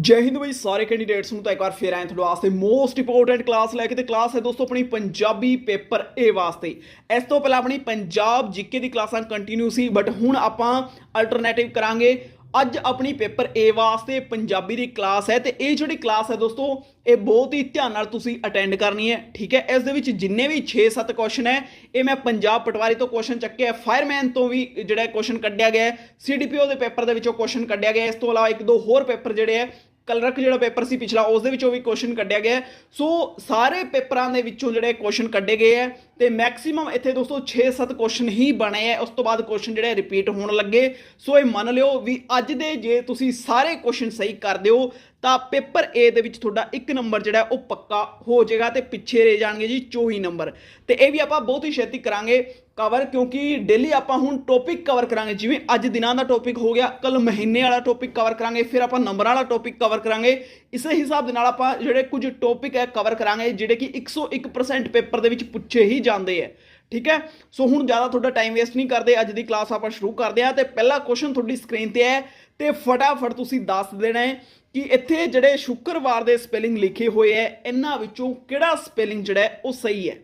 ਜੈ ਹਿੰਦ ਬਈ, ਸਾਰੇ ਕੈਂਡੀਡੇਟਸ ਨੂੰ ਤਾਂ ਇੱਕ ਵਾਰ ਫੇਰ ਆਏ ਤੁਹਾਡੇ ਵਾਸਤੇ ਮੋਸਟ ਇੰਪੋਰਟੈਂਟ ਕਲਾਸ ਲੈ ਕੇ ਤੇ ਕਲਾਸ ਹੈ ਦੋਸਤੋ ਆਪਣੀ ਪੰਜਾਬੀ ਪੇਪਰ A ਵਾਸਤੇ। ਇਸ ਤੋਂ ਪਹਿਲਾਂ ਆਪਣੀ ਪੰਜਾਬ ਜੀਕੇ ਦੀ ਕਲਾਸਾਂ ਕੰਟੀਨਿਊ ਸੀ ਬਟ ਹੁਣ ਆਪਾਂ ਅਲਟਰਨੇਟਿਵ ਕਰਾਂਗੇ ਅੱਜ ਆਪਣੀ ਪੇਪਰ A ਵਾਸਤੇ ਪੰਜਾਬੀ ਦੀ ਕਲਾਸ ਹੈ ਤੇ ਇਹ ਜਿਹੜੀ ਕਲਾਸ ਹੈ ਦੋਸਤੋ, ਇਹ ਬਹੁਤ ਹੀ ਧਿਆਨ ਨਾਲ ਤੁਸੀਂ ਅਟੈਂਡ ਕਰਨੀ ਹੈ, ਠੀਕ ਹੈ? ਇਸ ਦੇ ਵਿੱਚ ਜਿੰਨੇ ਵੀ 6-7 ਕੁਐਸਚਨ ਹੈ, ਇਹ ਮੈਂ ਪੰਜਾਬ ਪਟਵਾਰੀ ਤੋਂ ਕੁਐਸਚਨ ਚੱਕਿਆ ਫਾਇਰਮੈਨ ਤੋਂ ਵੀ ਜਿਹੜਾ ਕੁਐਸਚਨ ਕੱਢਿਆ ਗਿਆ ਹੈ ਸੀਡੀਪੀਓ ਦੇ ਪੇਪਰ ਦੇ ਵਿੱਚੋਂ ਕੁਐਸਚਨ ਕੱਢਿਆ ਗਿਆ ਇਸ ਤੋਂ ਇਲਾਵਾ ਇੱਕ ਦੋ ਹੋਰ ਪੇਪਰ ਜਿਹੜੇ ਹੈ, ਕਲਰਕ ਜਿਹੜਾ ਪੇਪਰ ਸੀ ਪਿਛਲਾ, ਉਸ ਦੇ ਵਿੱਚੋਂ ਵੀ ਕੁਐਸਚਨ ਕੱਢਿਆ ਗਿਆ ਸੋ ਸਾਰੇ ਪੇਪਰਾਂ ਦੇ ਵਿੱਚੋਂ ਜਿਹੜੇ ਕੁਐਸਚਨ ਕੱਢੇ ਗਏ ਹੈ ਤੇ ਮੈਕਸਿਮਮ ਇੱਥੇ ਦੋਸਤੋ 6-7 ਕੁਐਸਚਨ ਹੀ ਬਣੇ ਹੈ ਉਸ ਤੋਂ ਬਾਅਦ ਕੁਐਸਚਨ ਜਿਹੜੇ ਰਿਪੀਟ ਹੋਣ ਲੱਗੇ। ਸੋ ਇਹ ਮੰਨ ਲਿਓ ਵੀ ਅੱਜ ਦੇ ਜੇ ਤੁਸੀਂ ਸਾਰੇ ਕੁਐਸਚਨ ਸਹੀ ਕਰ ਦਿਓ, ਤਾਂ ਪੇਪਰ A ਦੇ ਵਿੱਚ ਤੁਹਾਡਾ ਇੱਕ ਨੰਬਰ ਜਿਹੜਾ ਉਹ ਪੱਕਾ ਹੋ ਜਾਏਗਾ ਤੇ ਪਿੱਛੇ ਰਹਿ ਜਾਣਗੇ ਜੀ 24 ਨੰਬਰ ਤੇ ਇਹ ਵੀ ਆਪਾਂ ਬਹੁਤ ਹੀ ਛੇਤੀ ਕਰਾਂਗੇ ਕਵਰ ਕਿਉਂਕਿ ਡੇਲੀ ਆਪਾਂ ਹੁਣ ਟੌਪਿਕ ਕਵਰ ਕਰਾਂਗੇ। ਜਿਵੇਂ ਅੱਜ ਦਿਨਾਂ ਦਾ ਟੌਪਿਕ ਹੋ ਗਿਆ ਕੱਲ ਮਹੀਨੇ ਵਾਲਾ ਟੌਪਿਕ ਕਵਰ ਕਰਾਂਗੇ, ਫਿਰ ਆਪਾਂ ਨੰਬਰਾਂ ਵਾਲਾ ਟੌਪਿਕ ਕਵਰ ਕਰਾਂਗੇ। ਇਸੇ ਹਿਸਾਬ ਦੇ ਨਾਲ ਆਪਾਂ ਜਿਹੜੇ ਕੁਝ ਟੌਪਿਕ ਹੈ ਕਵਰ ਕਰਾਂਗੇ, ਜਿਹੜੇ ਕਿ 101% ਪੇਪਰ ਦੇ ਵਿੱਚ ਪੁੱਛੇ ਹੀ ਜਾਂਦੇ ਹੈ ਠੀਕ ਹੈ ਸੋ ਹੁਣ ਜ਼ਿਆਦਾ ਤੁਹਾਡਾ ਟਾਈਮ ਵੇਸਟ ਨਹੀਂ ਕਰਦੇ। ਅੱਜ ਦੀ ਕਲਾਸ ਆਪਾਂ ਸ਼ੁਰੂ ਕਰਦੇ ਹਾਂ ਤੇ ਪਹਿਲਾ ਕੁਐਸਚਨ ਤੁਹਾਡੀ ਸਕਰੀਨ ਤੇ ਹੈ ਤੇ ਫਟਾਫਟ ਤੁਸੀਂ ਦੱਸ ਦੇਣਾ ਹੈ ਕਿ ਇੱਥੇ ਜਿਹੜੇ ਸ਼ੁੱਕਰਵਾਰ ਦੇ ਸਪੈਲਿੰਗ ਲਿਖੇ ਹੋਏ ਹੈ ਇਹਨਾਂ ਵਿੱਚੋਂ ਕਿਹੜਾ ਸਪੈਲਿੰਗ ਜਿਹੜਾ ਉਹ ਸਹੀ ਹੈ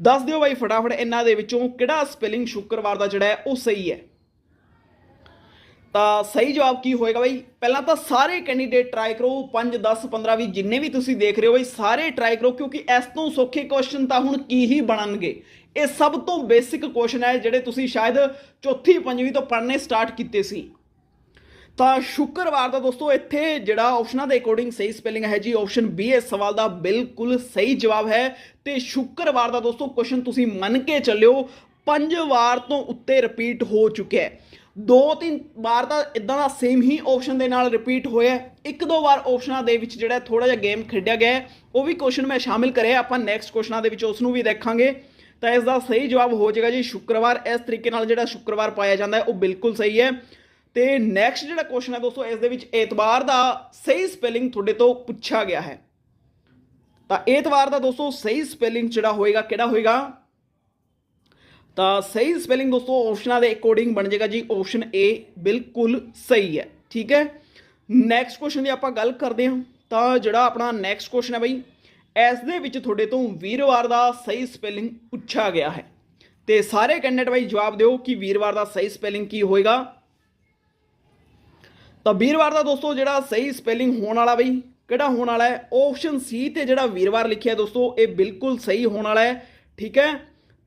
ਦੱਸ ਦਿਓ ਬਾਈ ਫਟਾਫਟ, ਇਹਨਾਂ ਦੇ ਵਿੱਚੋਂ ਕਿਹੜਾ ਸਪੈਲਿੰਗ ਸ਼ੁੱਕਰਵਾਰ ਦਾ ਜਿਹੜਾ ਹੈ ਉਹ ਸਹੀ ਹੈ ਤਾਂ ਸਹੀ ਜਵਾਬ ਕੀ ਹੋਏਗਾ ਬਾਈ? ਪਹਿਲਾਂ ਤਾਂ ਸਾਰੇ ਕੈਂਡੀਡੇਟ ਟਰਾਈ ਕਰੋ 5 10 15 ਵੀ ਜਿੰਨੇ ਵੀ ਤੁਸੀਂ ਦੇਖ ਰਹੇ ਹੋ ਬਾਈ, ਸਾਰੇ ਟਰਾਈ ਕਰੋ, ਕਿਉਂਕਿ ਇਸ ਤੋਂ ਸੌਖੇ ਕੁਐਸਚਨ ਤਾਂ ਹੁਣ ਕੀ ਹੀ ਬਣਨਗੇ? ਇਹ ਸਭ ਤੋਂ ਬੇਸਿਕ ਕੁਐਸਚਨ ਹੈ ਜਿਹੜੇ ਤੁਸੀਂ ਸ਼ਾਇਦ ਚੌਥੀ, ਪੰਜਵੀਂ ਤੋਂ ਪੜ੍ਹਨੇ ਸਟਾਰਟ ਕੀਤੇ ਸੀ। ਤਾਂ ਸ਼ੁੱਕਰਵਾਰ ਦਾ ਦੋਸਤੋ, ਇੱਥੇ ਜਿਹੜਾ ਆਪਸ਼ਨਾਂ ਦੇ ਅਕੋਰਡਿੰਗ ਸਹੀ ਸਪੈਲਿੰਗ ਹੈ ਜੀ ਆਪਸ਼ਨ ਬੀ ਇਸ ਸਵਾਲ ਦਾ ਬਿਲਕੁਲ ਸਹੀ ਜਵਾਬ ਹੈ। ਤੇ ਸ਼ੁੱਕਰਵਾਰ ਦਾ ਦੋਸਤੋ ਕੁਐਸਚਨ ਤੁਸੀਂ ਮੰਨ ਕੇ ਚੱਲਿਓ, ਪੰਜ ਵਾਰ ਤੋਂ ਉੱਤੇ ਰਿਪੀਟ ਹੋ ਚੁੱਕਿਆ ਹੈ। ਦੋ ਤਿੰਨ ਵਾਰ ਤਾਂ ਇਦਾਂ ਦਾ ਸੇਮ ਹੀ ਆਪਸ਼ਨ ਦੇ ਨਾਲ ਰਿਪੀਟ ਹੋਇਆ ਇੱਕ ਦੋ ਵਾਰ ਆਪਸ਼ਨਾਂ ਦੇ ਵਿੱਚ ਜਿਹੜਾ ਥੋੜਾ ਜਿਹਾ ਗੇਮ ਖੇਡਿਆ ਗਿਆ ਉਹ ਵੀ ਕੁਐਸਚਨ ਮੈਂ ਸ਼ਾਮਿਲ ਕਰਿਆ। ਆਪਾਂ ਨੈਕਸਟ ਕੁਐਸਚਨਾਂ ਦੇ ਵਿੱਚ ਉਸ ਨੂੰ ਵੀ ਦੇਖਾਂਗੇ। ਤਾਂ ਇਸ ਦਾ ਸਹੀ ਜਵਾਬ ਹੋ ਜਾਏਗਾ ਜੀ, ਸ਼ੁੱਕਰਵਾਰ। ਇਸ ਤਰੀਕੇ ਨਾਲ ਜਿਹੜਾ ਸ਼ੁੱਕਰਵਾਰ ਪਾਇਆ ਜਾਂਦਾ ਹੈ, ਉਹ ਬਿਲਕੁਲ ਸਹੀ ਹੈ। ਤੇ ਨੈਕਸਟ ਜਿਹੜਾ ਕੁਐਸਚਨ ਹੈ ਦੋਸਤੋ, ਇਸ ਦੇ ਵਿੱਚ ਐਤਵਾਰ ਦਾ ਸਹੀ ਸਪੈਲਿੰਗ ਤੁਹਾਡੇ ਤੋਂ ਪੁੱਛਿਆ ਗਿਆ ਹੈ। ਤਾਂ ਐਤਵਾਰ ਦਾ ਦੋਸਤੋ, ਸਹੀ ਸਪੈਲਿੰਗ ਜਿਹੜਾ ਹੋਏਗਾ, ਕਿਹੜਾ ਹੋਏਗਾ? ਤਾਂ ਸਹੀ ਸਪੈਲਿੰਗ ਦੋਸਤੋ ਆਪਸ਼ਨਾਂ ਦੇ ਅਕੋਰਡਿੰਗ ਬਣ ਜਾਏਗਾ ਜੀ ਆਪਸ਼ਨ A ਬਿਲਕੁਲ ਸਹੀ ਹੈ, ਠੀਕ ਹੈ? ਨੈਕਸਟ ਕੁਐਸਚਨ ਦੀ ਆਪਾਂ ਗੱਲ ਕਰਦੇ ਹਾਂ, ਤਾਂ ਜਿਹੜਾ ਆਪਣਾ ਨੈਕਸਟ ਕੁਐਸਚਨ ਹੈ ਬਈ, ਇਸ ਦੇ ਵਿੱਚ ਤੁਹਾਡੇ ਤੋਂ ਵੀਰਵਾਰ ਦਾ ਸਹੀ ਸਪੈਲਿੰਗ ਪੁੱਛਿਆ ਗਿਆ ਹੈ। ਤੇ ਸਾਰੇ ਕੈਂਡੀਡੇਟ ਬਾਈ ਜਵਾਬ ਦਿਓ ਕਿ ਵੀਰਵਾਰ ਦਾ ਸਹੀ ਸਪੈਲਿੰਗ ਕੀ ਹੋਏਗਾ। ਤਾਂ ਵੀਰਵਾਰ ਦਾ ਦੋਸਤੋ ਜਿਹੜਾ ਸਹੀ ਸਪੈਲਿੰਗ ਹੋਣ ਵਾਲਾ ਬਈ, ਕਿਹੜਾ ਹੋਣ ਵਾਲਾ ਹੈ? ਆਪਸ਼ਨ ਸੀ ਤੇ ਜਿਹੜਾ ਵੀਰਵਾਰ ਲਿਖਿਆ ਦੋਸਤੋ, ਇਹ ਬਿਲਕੁਲ ਸਹੀ ਹੋਣ ਵਾਲਾ ਹੈ, ਠੀਕ ਹੈ?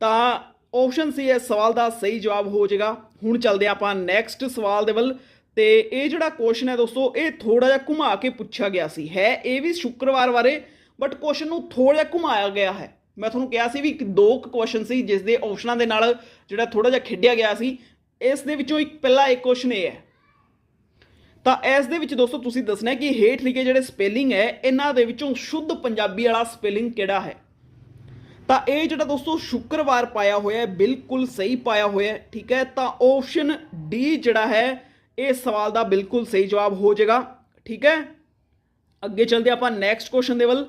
ਤਾਂ ਆਪਸ਼ਨ ਸੀ ਇਸ ਸਵਾਲ ਦਾ ਸਹੀ ਜਵਾਬ ਹੋ ਜਾਏਗਾ। ਹੁਣ ਚੱਲਦੇ ਹਾਂ ਆਪਾਂ ਨੈਕਸਟ ਸਵਾਲ ਦੇ ਵੱਲ। ਤੇ ਇਹ ਜਿਹੜਾ ਕੁਐਸਚਨ ਹੈ ਦੋਸਤੋ, ਇਹ ਥੋੜਾ ਜਿਹਾ ਘੁਮਾ ਕੇ ਪੁੱਛਿਆ ਗਿਆ ਸੀ। ਹੈ ਇਹ ਵੀ ਸ਼ੁੱਕਰਵਾਰ ਬਾਰੇ ਬਟ ਕੁਐਸਚਨ ਨੂੰ ਥੋੜਾ ਜਿਹਾ ਘੁਮਾਇਆ ਗਿਆ ਹੈ। ਮੈਂ ਤੁਹਾਨੂੰ ਕਿਹਾ ਸੀ ਵੀ ਇੱਕ ਦੋ ਕੁਐਸਚਨ ਸੀ, ਜਿਸ ਦੇ ਆਪਸ਼ਨਾਂ ਦੇ ਨਾਲ ਜਿਹੜਾ ਥੋੜਾ ਜਿਹਾ ਖੇਡਿਆ ਗਿਆ ਸੀ। ਇਸ ਦੇ ਵਿੱਚੋਂ ਇੱਕ ਪਹਿਲਾ ਇੱਕ ਕੁਐਸਚਨ ਇਹ ਹੈ। ਤਾਂ ਇਸ ਦੇ ਵਿੱਚ ਦੋਸਤੋ, ਤੁਸੀਂ ਦੱਸਣਾ ਕਿ ਹੇਠ ਲਿਖੇ ਜਿਹੜੇ ਸਪੈਲਿੰਗ ਹੈ, ਇਹਨਾਂ ਦੇ ਵਿੱਚੋਂ ਸ਼ੁੱਧ ਪੰਜਾਬੀ ਵਾਲਾ ਸਪੈਲਿੰਗ ਕਿਹੜਾ ਹੈ? ਤਾਂ ਇਹ ਜਿਹੜਾ ਦੋਸਤੋ ਸ਼ੁੱਕਰਵਾਰ ਪਾਇਆ ਹੋਇਆ ਹੈ, ਬਿਲਕੁਲ ਸਹੀ ਪਾਇਆ ਹੋਇਆ ਹੈ, ਠੀਕ ਹੈ? ਤਾਂ ਆਪਸ਼ਨ ਡੀ ਜਿਹੜਾ ਹੈ, ਇਹ ਸਵਾਲ ਦਾ ਬਿਲਕੁਲ ਸਹੀ ਜਵਾਬ ਹੋ ਜਾਏਗਾ, ਠੀਕ ਹੈ? ਅੱਗੇ ਚੱਲਦੇ ਆਪਾਂ ਨੈਕਸਟ ਕੁਐਸਚਨ ਦੇ ਵੱਲ।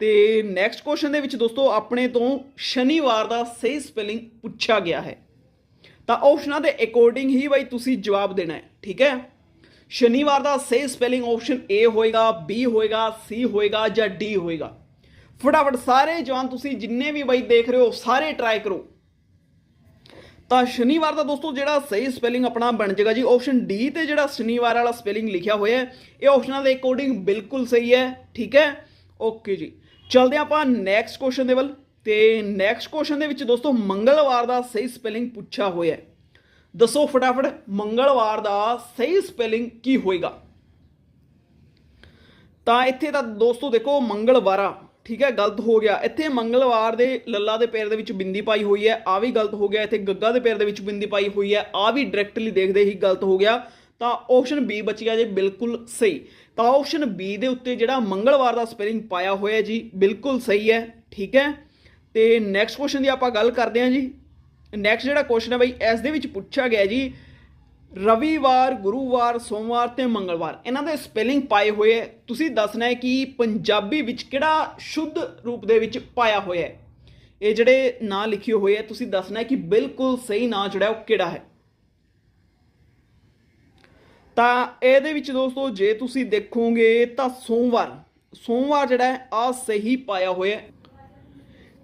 ਤੇ ਨੈਕਸਟ ਕੁਐਸਚਨ ਦੇ ਵਿੱਚ ਦੋਸਤੋ ਆਪਣੇ ਤੋਂ ਸ਼ਨੀਵਾਰ ਦਾ ਸਹੀ ਸਪੈਲਿੰਗ ਪੁੱਛਿਆ ਗਿਆ ਹੈ। ਤਾਂ ਆਪਸ਼ਨਾਂ ਦੇ ਅਕੋਰਡਿੰਗ ਹੀ ਬਾਈ ਤੁਸੀਂ ਜਵਾਬ ਦੇਣਾ ਹੈ, ਠੀਕ ਹੈ? ਸ਼ਨੀਵਾਰ ਦਾ ਸਹੀ ਸਪੈਲਿੰਗ ਆਪਸ਼ਨ A ਹੋਏਗਾ, B ਹੋਏਗਾ, C ਹੋਏਗਾ ਜਾਂ D ਹੋਏਗਾ। ਫਟਾਫਟ ਸਾਰੇ ਜਵਾਨ ਤੁਸੀਂ ਜਿੰਨੇ ਵੀ ਬਾਈ ਦੇਖ ਰਹੇ ਹੋ, ਸਾਰੇ ਟਰਾਈ ਕਰੋ। ਤਾਂ ਸ਼ਨੀਵਾਰ ਦਾ ਦੋਸਤੋ, ਜਿਹੜਾ ਸਹੀ ਸਪੈਲਿੰਗ ਆਪਣਾ ਬਣ ਜਾਏਗਾ ਜੀ ਆਪਸ਼ਨ ਡੀ ਤੇ ਜਿਹੜਾ ਸ਼ਨੀਵਾਰ ਵਾਲਾ ਸਪੈਲਿੰਗ ਲਿਖਿਆ ਹੋਇਆ ਹੈ, ਇਹ ਆਪਸ਼ਨਾਂ ਦੇ ਅਕੋਰਡਿੰਗ ਬਿਲਕੁਲ ਸਹੀ ਹੈ, ਠੀਕ ਹੈ? ਓਕੇ ਜੀ। ਚਲਦੇ ਆਪਾਂ ਨੈਕਸਟ ਕੁਐਸਚਨ ਦੇ ਵੱਲ। ਤੇ ਨੈਕਸਟ ਕੁਐਸਚਨ ਦੇ ਵਿੱਚ ਦੋਸਤੋ, ਮੰਗਲਵਾਰ ਦਾ ਸਹੀ ਸਪੈਲਿੰਗ ਪੁੱਛਿਆ ਹੋਇਆ ਹੈ। ਦੱਸੋ ਫਟਾਫਟ, ਮੰਗਲਵਾਰ ਦਾ ਸਹੀ ਸਪੈਲਿੰਗ ਕੀ ਹੋਏਗਾ? ਤਾਂ ਇੱਥੇ ਤਾਂ ਦੋਸਤੋ ਦੇਖੋ, ਮੰਗਲਵਾਰਾ ਠੀਕ ਹੈ, ਗਲਤ ਹੋ ਗਿਆ। ਇੱਥੇ ਮੰਗਲਵਾਰ ਦੇ ਲੱਲਾ ਦੇ ਪੈਰ ਦੇ ਵਿੱਚ ਬਿੰਦੀ ਪਾਈ ਹੋਈ ਹੈ ਆ ਵੀ ਗਲਤ ਹੋ ਗਿਆ। ਇੱਥੇ ਗੱਗਾ ਦੇ ਪੈਰ ਦੇ ਵਿੱਚ ਬਿੰਦੀ ਪਾਈ ਹੋਈ ਹੈ ਆ ਵੀ ਡਾਇਰੈਕਟਲੀ ਦੇਖਦੇ ਹੀ ਗਲਤ ਹੋ ਗਿਆ। ਤਾਂ ਆਪਸ਼ਨ ਬੀ ਬਚ ਜੇ, ਬਿਲਕੁਲ ਸਹੀ। ਤਾਂ ਆਪਸ਼ਨ ਬੀ ਦੇ ਉੱਤੇ ਜਿਹੜਾ ਮੰਗਲਵਾਰ ਦਾ ਸਪੈਲਿੰਗ ਪਾਇਆ ਹੋਇਆ ਜੀ, ਬਿਲਕੁਲ ਸਹੀ ਹੈ, ਠੀਕ ਹੈ। ਤੇ ਨੈਕਸਟ ਕੁਐਸਚਨ ਦੀ ਆਪਾਂ ਗੱਲ ਕਰਦੇ ਹਾਂ ਜੀ। ਨੈਕਸਟ ਜਿਹੜਾ ਕੁਐਸਚਨ ਹੈ ਬਈ, ਇਸ ਦੇ ਵਿੱਚ ਪੁੱਛਿਆ ਗਿਆ ਜੀ ਰਵੀਵਾਰ, ਗੁਰੂਵਾਰ, ਸੋਮਵਾਰ ਤੇ ਮੰਗਲਵਾਰ। ਇਹਨਾਂ ਦੇ ਸਪੈਲਿੰਗ ਪਾਏ ਹੋਏ ਹੈ। ਤੁਸੀਂ ਦੱਸਣਾ ਹੈ ਕਿ ਪੰਜਾਬੀ ਵਿੱਚ ਕਿਹੜਾ ਸ਼ੁੱਧ ਰੂਪ ਦੇ ਵਿੱਚ ਪਾਇਆ ਹੋਇਆ ਹੈ? ਇਹ ਜਿਹੜੇ ਨਾਂ ਲਿਖੇ ਹੋਏ ਹੈ, ਤੁਸੀਂ ਦੱਸਣਾ ਹੈ ਕਿ ਬਿਲਕੁਲ ਸਹੀ ਨਾਂ ਜਿਹੜਾ ਉਹ ਕਿਹੜਾ ਹੈ? ਤਾਂ ਇਹਦੇ ਵਿੱਚ ਦੋਸਤੋ, ਜੇ ਤੁਸੀਂ ਦੇਖੋਗੇ ਤਾਂ ਸੋਮਵਾਰ। ਸੋਮਵਾਰ ਜਿਹੜਾ ਹੈ ਆ ਸਹੀ ਪਾਇਆ ਹੋਇਆ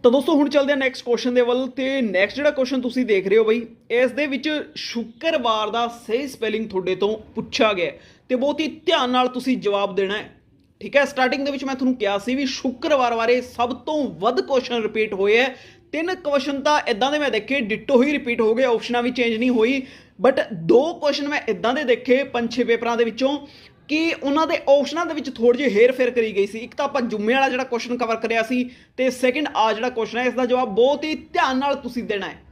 ਤਾਂ ਦੋਸਤੋ, ਹੁਣ ਚੱਲਦੇ ਹਾਂ ਨੈਕਸਟ ਕੁਐਸਚਨ ਦੇ ਵੱਲ ਤੇ ਨੈਕਸਟ ਜਿਹੜਾ ਕੁਐਸਚਨ ਤੁਸੀਂ ਦੇਖ ਰਹੇ ਹੋ ਬਈ, ਇਸ ਦੇ ਵਿੱਚ ਸ਼ੁੱਕਰਵਾਰ ਦਾ ਸਹੀ ਸਪੈਲਿੰਗ ਤੁਹਾਡੇ ਤੋਂ ਪੁੱਛਿਆ ਗਿਆ ਹੈ ਤੇ ਬਹੁਤ ਹੀ ਧਿਆਨ ਨਾਲ ਤੁਸੀਂ ਜਵਾਬ ਦੇਣਾ ਹੈ। ਠੀਕ ਹੈ ਸਟਾਰਟਿੰਗ ਦੇ ਵਿੱਚ ਮੈਂ ਤੁਹਾਨੂੰ ਕਿਹਾ ਸੀ ਵੀ ਸ਼ੁੱਕਰਵਾਰ ਬਾਰੇ ਸਭ ਤੋਂ ਵੱਧ ਕੁਐਸਚਨ ਰਿਪੀਟ ਹੋਏ ਹੈ। ਤਿੰਨ ਕੁਐਸਚਨ ਤਾਂ ਇਦਾਂ ਦੇ ਮੈਂ ਦੇਖੇ ਡਿਟੋ ਹੀ ਰਿਪੀਟ ਹੋ ਗਏ ਆਪਸ਼ਨਾਂ ਵੀ ਚੇਂਜ ਨਹੀਂ ਹੋਈ। ਬਟ ਦੋ ਕੁਐਸਚਨ ਮੈਂ ਇਦਾਂ ਦੇ ਦੇਖੇ ਪੰਜ ਛੇ ਪੇਪਰਾਂ ਦੇ ਵਿੱਚੋਂ। ਕਿ ਉਹਨਾਂ ਦੇ ਆਪਸ਼ਨਾਂ ਦੇ ਵਿੱਚ ਥੋੜੀ ਜਿਹੀ ਹੇਰ ਫੇਰ ਕਰੀ ਗਈ ਸੀ। ਇੱਕ ਤਾਂ ਆਪਾਂ ਜੁਮੇ ਵਾਲਾ ਜਿਹੜਾ ਕੁਐਸਚਨ ਕਵਰ ਕਰਿਆ ਸੀ ਤੇ ਸੈਕਿੰਡ ਆ ਜਿਹੜਾ ਕੁਐਸਚਨ ਹੈ ਇਸ ਦਾ ਜਵਾਬ ਬਹੁਤ ਹੀ ਧਿਆਨ ਨਾਲ ਤੁਸੀਂ ਦੇਣਾ ਹੈ।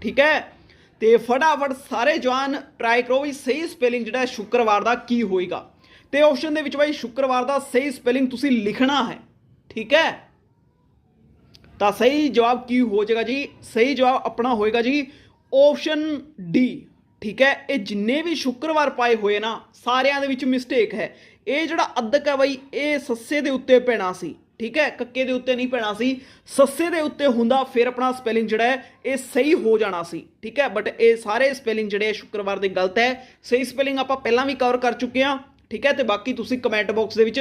ਠੀਕ ਹੈ? ਤੇ ਫਟਾਫਟ ਸਾਰੇ ਜਵਾਨ ਟਰਾਈ ਕਰੋ ਵੀ ਸਹੀ ਸਪੈਲਿੰਗ ਜਿਹੜਾ ਸ਼ੁੱਕਰਵਾਰ ਦਾ ਕੀ ਹੋਏਗਾ। ਤੇ ਆਪਸ਼ਨ ਦੇ ਵਿੱਚ ਬਾਈ, ਸ਼ੁੱਕਰਵਾਰ ਦਾ ਸਹੀ ਸਪੈਲਿੰਗ ਤੁਸੀਂ ਲਿਖਣਾ ਹੈ। ਠੀਕ ਹੈ? ਤਾਂ ਸਹੀ ਜਵਾਬ ਕੀ ਹੋ ਜਾਏਗਾ ਜੀ? ਸਹੀ ਜਵਾਬ ਆਪਣਾ ਹੋਏਗਾ ਜੀ ਆਪਸ਼ਨ ਡੀ ਠੀਕ ਹੈ, ਇਹ ਜਿੰਨੇ ਵੀ ਸ਼ੁੱਕਰਵਾਰ ਪਾਏ ਹੋਏ ਨਾ, ਸਾਰਿਆਂ ਦੇ ਵਿੱਚ ਮਿਸਟੇਕ ਹੈ। ਇਹ ਜਿਹੜਾ ਅੱਧਕ ਹੈ ਬਾਈ, ਇਹ ਸੱਸੇ ਦੇ ਉੱਤੇ ਪੈਣਾ ਸੀ, ਠੀਕ ਹੈ, ਕੱਕੇ ਦੇ ਉੱਤੇ ਨਹੀਂ ਪੈਣਾ ਸੀ। ਸੱਸੇ ਦੇ ਉੱਤੇ ਹੁੰਦਾ, ਫਿਰ ਆਪਣਾ ਸਪੈਲਿੰਗ ਜਿਹੜਾ ਹੈ, ਇਹ ਸਹੀ ਹੋ ਜਾਣਾ ਸੀ, ਠੀਕ ਹੈ। ਬਟ ਇਹ ਸਾਰੇ ਸਪੈਲਿੰਗ ਜਿਹੜੇ ਸ਼ੁੱਕਰਵਾਰ ਦੇ ਗਲਤ ਹੈ। ਸਹੀ ਸਪੈਲਿੰਗ ਆਪਾਂ ਪਹਿਲਾਂ ਵੀ ਕਵਰ ਕਰ ਚੁੱਕੇ ਹਾਂ, ਠੀਕ ਹੈ, ਤੇ ਬਾਕੀ ਤੁਸੀਂ ਕਮੈਂਟ ਬਾਕਸ ਦੇ ਵਿੱਚ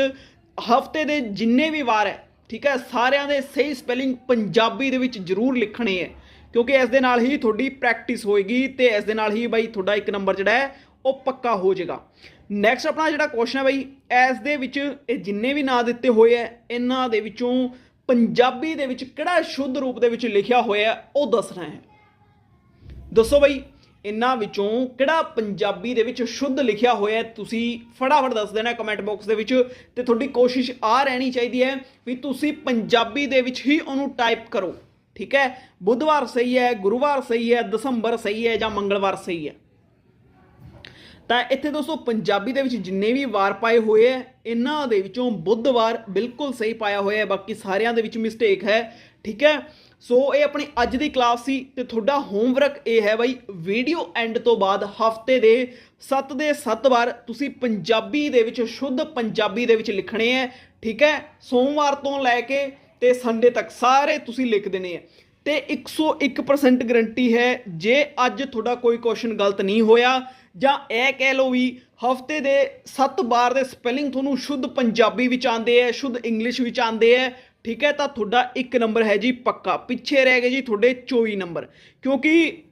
ਹਫ਼ਤੇ ਦੇ ਜਿੰਨੇ ਵੀ ਵਾਰ ਹੈ, ਠੀਕ ਹੈ, ਸਾਰਿਆਂ ਦੇ ਸਹੀ ਸਪੈਲਿੰਗ ਪੰਜਾਬੀ ਦੇ ਵਿੱਚ ਜ਼ਰੂਰ ਲਿਖਣੇ ਹੈ। ਕਿਉਂਕਿ ਇਸ ਦੇ ਨਾਲ ਹੀ ਤੁਹਾਡੀ ਪ੍ਰੈਕਟਿਸ ਹੋਏਗੀ ਤੇ ਇਸ ਦੇ ਨਾਲ ਹੀ ਬਾਈ ਤੁਹਾਡਾ ਇੱਕ ਨੰਬਰ ਜਿਹੜਾ ਹੈ, ਉਹ ਪੱਕਾ ਹੋ ਜਾਏਗਾ। ਨੈਕਸਟ ਆਪਣਾ ਜਿਹੜਾ ਕੁਐਸਚਨ ਹੈ ਬਾਈ, ਇਸ ਦੇ ਵਿੱਚ ਇਹ ਜਿੰਨੇ ਵੀ ਨਾਂ ਦਿੱਤੇ ਹੋਏ ਹੈ, ਇਹਨਾਂ ਦੇ ਵਿੱਚੋਂ ਪੰਜਾਬੀ ਦੇ ਵਿੱਚ ਕਿਹੜਾ ਸ਼ੁੱਧ ਰੂਪ ਦੇ ਵਿੱਚ ਲਿਖਿਆ ਹੋਇਆ ਉਹ ਦੱਸਣਾ ਹੈ। ਦੱਸੋ ਬਾਈ, ਇਹਨਾਂ ਵਿੱਚੋਂ ਕਿਹੜਾ ਪੰਜਾਬੀ ਦੇ ਵਿੱਚ ਸ਼ੁੱਧ ਲਿਖਿਆ ਹੋਇਆ ਤੁਸੀਂ ਫਟਾਫਟ ਦੱਸ ਦੇਣਾ ਕਮੈਂਟ ਬਾਕਸ ਦੇ ਵਿੱਚ ਤੇ ਤੁਹਾਡੀ ਕੋਸ਼ਿਸ਼ ਆ ਰਹਿਣੀ ਚਾਹੀਦੀ ਹੈ ਵੀ ਤੁਸੀਂ ਪੰਜਾਬੀ ਦੇ ਵਿੱਚ ਹੀ ਉਹਨੂੰ ਟਾਈਪ ਕਰੋ। ਠੀਕ ਹੈ? ਬੁੱਧਵਾਰ ਸਹੀ ਹੈ, ਗੁਰੂਵਾਰ ਸਹੀ ਹੈ, ਦਸੰਬਰ ਸਹੀ ਹੈ ਜਾਂ ਮੰਗਲਵਾਰ ਸਹੀ ਹੈ? ਤਾਂ ਇੱਥੇ ਦੋਸਤੋ ਪੰਜਾਬੀ ਦੇ ਵਿੱਚ ਜਿੰਨੇ ਵੀ ਵਾਰ ਪਾਏ ਹੋਏ ਹੈ, ਇਹਨਾਂ ਦੇ ਵਿੱਚੋਂ ਬੁੱਧਵਾਰ ਬਿਲਕੁਲ ਸਹੀ ਪਾਇਆ ਹੋਇਆ ਹੈ, ਬਾਕੀ ਸਾਰਿਆਂ ਦੇ ਵਿੱਚ ਮਿਸਟੇਕ ਹੈ, ਠੀਕ ਹੈ? ਸੋ ਇਹ ਆਪਣੀ ਅੱਜ ਦੀ ਕਲਾਸ ਸੀ ਤੇ ਤੁਹਾਡਾ ਹੋਮਵਰਕ ਇਹ ਹੈ ਬਾਈ ਵੀਡੀਓ ਐਂਡ ਤੋਂ ਬਾਅਦ ਹਫ਼ਤੇ ਦੇ 7 ਦੇ 7 ਵਾਰ ਤੁਸੀਂ ਪੰਜਾਬੀ ਦੇ ਵਿੱਚ, ਸ਼ੁੱਧ ਪੰਜਾਬੀ ਦੇ ਵਿੱਚ ਲਿਖਣੇ ਹੈ, ਠੀਕ ਹੈ? ਸੋਮਵਾਰ ਤੋਂ ਲੈ ਕੇ ਤੇ ਸੰਡੇ ਤੱਕ ਸਾਰੇ ਤੁਸੀਂ ਲਿਖ ਦੇਣੇ ਹੈ ਤੇ 101% ਗਰੰਟੀ ਹੈ, ਜੇ ਅੱਜ ਤੁਹਾਡਾ ਕੋਈ ਕੁਐਸਚਨ ਗਲਤ ਨਹੀਂ ਹੋਇਆ, ਜਾਂ ਇਹ ਕਹਿ ਲਓ ਵੀ ਹਫ਼ਤੇ ਦੇ 7 ਵਾਰ ਦੇ ਸਪੈਲਿੰਗ ਤੁਹਾਨੂੰ ਸ਼ੁੱਧ ਪੰਜਾਬੀ ਵਿੱਚ ਆਉਂਦੇ ਹੈ ਸ਼ੁੱਧ ਇੰਗਲਿਸ਼ ਵਿੱਚ ਆਉਂਦੇ ਹੈ ਠੀਕ ਹੈ, ਤਾਂ ਤੁਹਾਡਾ ਇੱਕ ਨੰਬਰ ਹੈ ਜੀ ਪੱਕਾ। ਪਿੱਛੇ ਰਹਿ ਗਏ ਜੀ ਤੁਹਾਡੇ 24 ਨੰਬਰ ਕਿਉਂਕਿ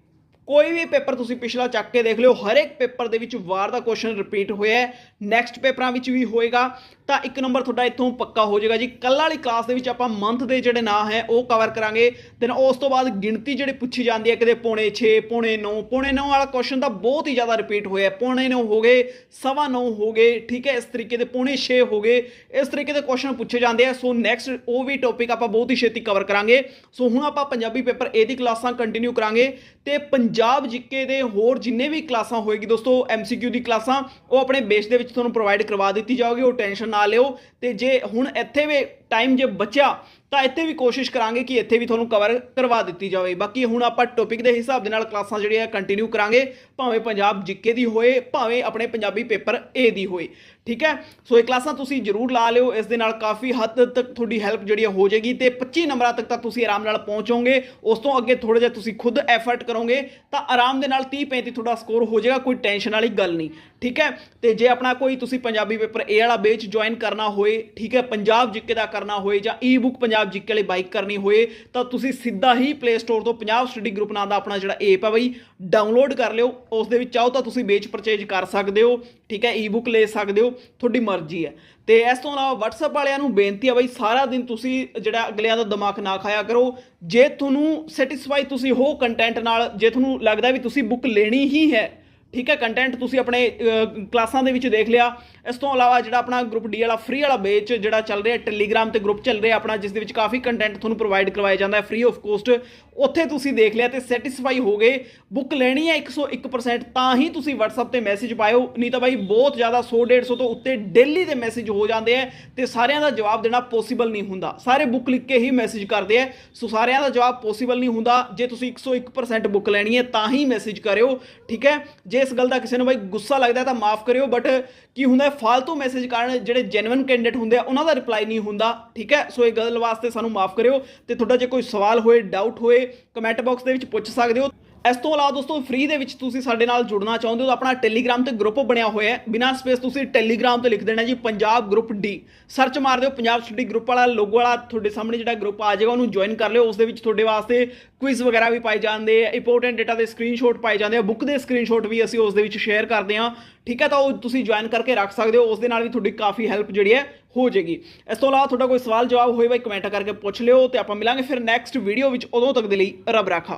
ਕੋਈ ਵੀ ਪੇਪਰ ਤੁਸੀਂ ਪਿਛਲਾ ਚੱਕ ਕੇ ਦੇਖ ਲਿਓ ਹਰ ਇੱਕ ਪੇਪਰ ਦੇ ਵਿੱਚ ਵਾਰ ਦਾ ਕੁਐਸਚਨ ਰਿਪੀਟ ਹੋਇਆ ਹੈ। ਨੈਕਸਟ ਪੇਪਰਾਂ ਵਿੱਚ ਵੀ ਹੋਏਗਾ। ਤਾਂ ਇੱਕ ਨੰਬਰ ਤੁਹਾਡਾ ਇੱਥੋਂ ਪੱਕਾ ਹੋ ਜਾਏਗਾ ਜੀ। ਕੱਲ ਵਾਲੀ ਕਲਾਸ ਦੇ ਵਿੱਚ ਆਪਾਂ ਮੰਥ ਦੇ ਜਿਹੜੇ ਨਾਂ ਹੈ, ਉਹ ਕਵਰ ਕਰਾਂਗੇ। ਦੈਨ ਉਸ ਤੋਂ ਬਾਅਦ ਗਿਣਤੀ ਜਿਹੜੀ ਪੁੱਛੀ ਜਾਂਦੀ ਹੈ, ਕਿਤੇ ਪੌਣੇ 6 ਪੌਣੇ 9 ਪੌਣੇ 9 ਵਾਲਾ ਕੁਐਸਚਨ ਤਾਂ ਬਹੁਤ ਹੀ ਜ਼ਿਆਦਾ ਰਿਪੀਟ ਹੋਇਆ ਪੌਣੇ 9 ਹੋ ਗਏ, ਸਵਾ 9 ਹੋ ਗਏ, ਠੀਕ ਹੈ, ਇਸ ਤਰੀਕੇ ਦੇ ਪੌਣੇ 6 ਹੋ ਗਏ। ਇਸ ਤਰੀਕੇ ਦੇ ਕੁਐਸਚਨ ਪੁੱਛੇ ਜਾਂਦੇ ਆ। ਸੋ ਨੈਕਸਟ ਉਹ ਵੀ ਟੌਪਿਕ ਆਪਾਂ ਬਹੁਤ ਹੀ ਛੇਤੀ ਕਵਰ ਕਰਾਂਗੇ। ਸੋ ਹੁਣ ਆਪਾਂ ਪੰਜਾਬੀ ਪੇਪਰ A ਦੀ ਕਲਾਸਾਂ ਕੰਟੀਨਿਊ ਕਰਾਂਗੇ। ਤੇ ਪੰਜਾਬ ਜੀਕੇ ਦੇ ਹੋਰ ਜਿੰਨੇ ਵੀ ਕਲਾਸਾਂ ਹੋਏਗੀ ਦੋਸਤੋ MCQ ਦੀ ਕਲਾਸਾਂ, ਉਹ ਆਪਣੇ ਬੇਸ ਦੇ ਵਿੱਚ ਤੁਹਾਨੂੰ ਪ੍ਰੋਵਾਈਡ ਕਰਵਾ ਦਿੱਤੀ ਜਾਊਗੀ, ਉਹ ਟੈਨਸ਼ਨ ਨਾ ਲਿਓ। ਤੇ ਜੇ ਹੁਣ ਇੱਥੇ ਵੀ ਟਾਈਮ ਜੇ ਬਚਿਆ ਤਾਂ ਇੱਥੇ ਵੀ ਕੋਸ਼ਿਸ਼ ਕਰਾਂਗੇ ਕਿ ਇੱਥੇ ਵੀ ਤੁਹਾਨੂੰ ਕਵਰ ਕਰਵਾ ਦਿੱਤੀ ਜਾਵੇ। ਬਾਕੀ ਹੁਣ ਆਪਾਂ ਟੌਪਿਕ ਦੇ ਹਿਸਾਬ ਦੇ ਨਾਲ ਕਲਾਸਾਂ ਜਿਹੜੀਆਂ ਕੰਟੀਨਿਊ ਕਰਾਂਗੇ। ਭਾਵੇਂ ਪੰਜਾਬ ਜਿੱਕੇ ਦੀ ਹੋਏ, ਭਾਵੇਂ ਆਪਣੇ ਪੰਜਾਬੀ ਪੇਪਰ ਏ ਦੀ ਹੋਏ। ਠੀਕ ਹੈ? ਸੋ ਇਹ ਕਲਾਸਾਂ ਤੁਸੀਂ ਜਰੂਰ ਲਾ ਲਿਓ। ਇਸ ਦੇ ਨਾਲ ਕਾਫੀ ਹੱਦ ਤੱਕ ਤੁਹਾਡੀ ਹੈਲਪ ਜਿਹੜੀ ਹੋ ਜਾਏਗੀ ਤੇ 25 ਨੰਬਰਾਂ ਤੱਕ ਤਾਂ ਤੁਸੀਂ ਆਰਾਮ ਨਾਲ ਪਹੁੰਚੋਗੇ। ਉਸ ਤੋਂ ਅੱਗੇ ਥੋੜਾ ਜਿਹਾ ਤੁਸੀਂ ਖੁਦ ਐਫਰਟ ਕਰੋਗੇ ਤਾਂ ਆਰਾਮ ਦੇ ਨਾਲ 30 35 ਤੁਹਾਡਾ ਸਕੋਰ ਹੋ ਜਾਏਗਾ, ਕੋਈ ਟੈਨਸ਼ਨ ਵਾਲੀ ਗੱਲ ਨਹੀਂ। ਠੀਕ ਹੈ? ਤੇ ਜੇ ਆਪਣਾ ਕੋਈ ਤੁਸੀਂ ਪੰਜਾਬੀ ਪੇਪਰ ਏ ਵਾਲਾ ਬੇਚ ਜੁਆਇਨ ਕਰਨਾ ਹੋਏ, ਠੀਕ ਹੈ? ਪੰਜਾਬ ਜਿੱਕੇ ਦਾ ਕਰਨਾ ਹੋਏ ਜਾਂ ਈ-ਬੁੱਕ ਪੰਜਾਬ ਜੀਕੇ ਵਾਲੀ ਬਾਈਕ ਕਰਨੀ ਹੋਏ, ਤਾਂ ਤੁਸੀਂ ਸਿੱਧਾ ਹੀ ਪਲੇ ਸਟੋਰ ਤੋਂ ਪੰਜਾਬ ਸਟੱਡੀ ਗਰੁੱਪ ਨਾਂ ਦਾ ਆਪਣਾ ਜਿਹੜਾ ਐਪ ਹੈ ਬਈ ਡਾਊਨਲੋਡ ਕਰ ਲਿਓ। ਉਸ ਦੇ ਵਿੱਚ ਚਾਹੋ ਤਾਂ ਤੁਸੀਂ ਵੇਚ ਪਰਚੇਜ ਕਰ ਸਕਦੇ ਹੋ, ਠੀਕ ਹੈ ਈ-ਬੁੱਕ ਲੈ ਸਕਦੇ ਹੋ, ਤੁਹਾਡੀ ਮਰਜ਼ੀ ਹੈ। ਤੇ ਇਸ ਤੋਂ ਇਲਾਵਾ WhatsApp ਵਾਲਿਆਂ ਨੂੰ ਬੇਨਤੀ ਹੈ ਬਈ, ਸਾਰਾ ਦਿਨ ਤੁਸੀਂ ਜਿਹੜਾ ਅਗਲਿਆਂ ਦਾ ਦਿਮਾਗ ਨਾ ਖਾਇਆ ਕਰੋ। ਜੇ ਤੁਹਾਨੂੰ ਸੈਟੀਸਫਾਈ ਤੁਸੀਂ ਹੋ ਕੰਟੈਂਟ ਨਾਲ, ਜੇ ਤੁਹਾਨੂੰ ਲੱਗਦਾ ਵੀ ਤੁਸੀਂ ਬੁੱਕ ਲੈਣੀ ਹੀ ਹੈ ਠੀਕ ਹੈ ਕੰਟੈਂਟ ਤੁਸੀਂ ਆਪਣੇ ਕਲਾਸਾਂ ਦੇ ਵਿੱਚ ਦੇਖ ਲਿਆ। ਇਸ ਤੋਂ ਇਲਾਵਾ ਜਿਹੜਾ ਆਪਣਾ ਗਰੁੱਪ ਡੀ ਵਾਲਾ ਫ੍ਰੀ ਵਾਲਾ ਬੇਚ ਜਿਹੜਾ ਚੱਲ ਰਿਹਾ ਟੈਲੀਗ੍ਰਾਮ ਤੇ ਗਰੁੱਪ ਚੱਲ ਰਿਹਾ ਆਪਣਾ, ਜਿਸ ਦੇ ਵਿੱਚ ਕਾਫੀ ਕੰਟੈਂਟ ਤੁਹਾਨੂੰ ਪ੍ਰੋਵਾਈਡ ਕਰਵਾਇਆ ਜਾਂਦਾ ਹੈ ਫ੍ਰੀ ਆਫ ਕੋਸਟ ਉੱਥੇ ਤੁਸੀਂ ਦੇਖ ਲਿਆ ਤੇ ਸੈਟੀਸਫਾਈ ਹੋ ਗਏ। ਬੁੱਕ ਲੈਣੀ ਹੈ 101% ਤਾਂ ਹੀ ਤੁਸੀਂ WhatsApp ਤੇ ਮੈਸੇਜ ਪਾਇਓ। ਨਹੀਂ ਤਾਂ ਬਾਈ, ਬਹੁਤ ਜ਼ਿਆਦਾ 100 150 ਤੋਂ ਉੱਤੇ ਡੇਲੀ ਦੇ ਮੈਸੇਜ ਹੋ ਜਾਂਦੇ ਆ ਤੇ ਸਾਰਿਆਂ ਦਾ ਜਵਾਬ ਦੇਣਾ ਪੋਸੀਬਲ ਨਹੀਂ ਹੁੰਦਾ। ਸਾਰੇ ਬੁੱਕ ਲਿਖ ਕੇ ਹੀ ਮੈਸੇਜ ਕਰਦੇ ਆ ਸੋ ਸਾਰਿਆਂ ਦਾ ਜਵਾਬ ਪੋਸੀਬਲ ਨਹੀਂ ਹੁੰਦਾ। ਜੇ ਤੁਸੀਂ 101% ਬੁੱਕ ਲੈਣੀ ਹੈ, ਤਾਂ ਹੀ ਮੈਸੇਜ ਕਰਿਓ। ਠੀਕ ਹੈ? ਜੇ ਇਸ ਗੱਲ ਦਾ ਕਿਸੇ ਨੂੰ ਬਾਈ ਗੁੱਸਾ ਲੱਗਦਾ ਤਾਂ ਮਾਫ ਕਰਿਓ ਬਟ ਕੀ ਹੁੰਦਾ ਹੈ, ਫਾਲਤੂ ਮੈਸੇਜ ਕਾਰਨ ਜਿਹੜੇ ਜੈਨੂਇਨ ਕੈਂਡੀਡੇਟ ਹੁੰਦੇ ਆ ਉਹਨਾਂ ਦਾ ਰਿਪਲਾਈ ਨਹੀਂ ਹੁੰਦਾ ਠੀਕ ਹੈ? ਸੋ ਇਹ ਗੱਲ ਵਾਸਤੇ ਸਾਨੂੰ ਮਾਫ ਕਰਿਓ ਤੇ ਤੁਹਾਡਾ ਜੇ ਕੋਈ ਸਵਾਲ ਹੋਏ ਡਾਊਟ ਹੋਏ ਕਮੈਂਟ ਬਾਕਸ ਦੇ ਵਿੱਚ ਪੁੱਛ ਸਕਦੇ ਹੋ। ਇਸ ਤੋਂ ਇਲਾਵਾ ਦੋਸਤੋ ਫ੍ਰੀ ਦੇ ਵਿੱਚ ਤੁਸੀਂ ਸਾਡੇ ਨਾਲ ਜੁੜਨਾ ਚਾਹੁੰਦੇ ਹੋ ਤਾਂ ਆਪਣਾ ਟੈਲੀਗ੍ਰਾਮ ਤੇ ਗਰੁੱਪ ਬਣਿਆ ਹੋਇਆ ਹੈ। ਬਿਨਾਂ ਸਪੇਸ ਤੁਸੀਂ ਟੈਲੀਗ੍ਰਾਮ ਤੇ ਲਿਖ ਦੇਣਾ ਜੀ, ਪੰਜਾਬ ਗਰੁੱਪ ਡੀ ਸਰਚ ਮਾਰ ਦਿਓ, ਪੰਜਾਬ ਸਟੱਡੀ ਗਰੁੱਪ ਵਾਲਾ ਲੋਗੋ ਵਾਲਾ, ਤੁਹਾਡੇ ਸਾਹਮਣੇ ਜਿਹੜਾ ਗਰੁੱਪ ਆ ਜਾਏਗਾ, ਉਹਨੂੰ ਜੁਆਇਨ ਕਰ ਲਿਓ। ਉਸ ਦੇ ਵਿੱਚ ਤੁਹਾਡੇ ਵਾਸਤੇ ਕੁਇਜ਼ ਵਗੈਰਾ ਵੀ ਪਾਏ ਜਾਂਦੇ ਆ ਇੰਪੋਰਟੈਂਟ ਡਾਟਾ ਦੇ ਸਕਰੀਨਸ਼ਾਟ ਪਾਏ ਜਾਂਦੇ ਆ ਬੁੱਕ ਦੇ ਸਕਰੀਨਸ਼ਾਟ ਵੀ ਅਸੀਂ ਉਸ ਦੇ ਵਿੱਚ ਸ਼ੇਅਰ ਕਰਦੇ ਹਾਂ। ਠੀਕ ਹੈ ਤਾਂ ਉਹ ਤੁਸੀਂ ਜੁਆਇਨ ਕਰਕੇ ਰੱਖ ਸਕਦੇ ਹੋ, ਉਸ ਦੇ ਨਾਲ ਵੀ ਤੁਹਾਡੀ ਕਾਫੀ ਹੈਲਪ ਜਿਹੜੀ ਹੈ ਹੋ ਜਾਏਗੀ। ਇਸ ਤੋਂ ਇਲਾਵਾ ਤੁਹਾਡਾ ਕੋਈ ਸਵਾਲ ਜਵਾਬ ਹੋਏ ਬਾਈ ਕਮੈਂਟ ਕਰਕੇ ਪੁੱਛ ਲਿਓ ਤੇ ਆਪਾਂ ਮਿਲਾਂਗੇ ਫਿਰ ਨੈਕਸਟ ਵੀਡੀਓ ਵਿੱਚ, ਉਦੋਂ ਤੱਕ ਦੇ ਲਈ ਰੱਬ ਰਾਖਾ।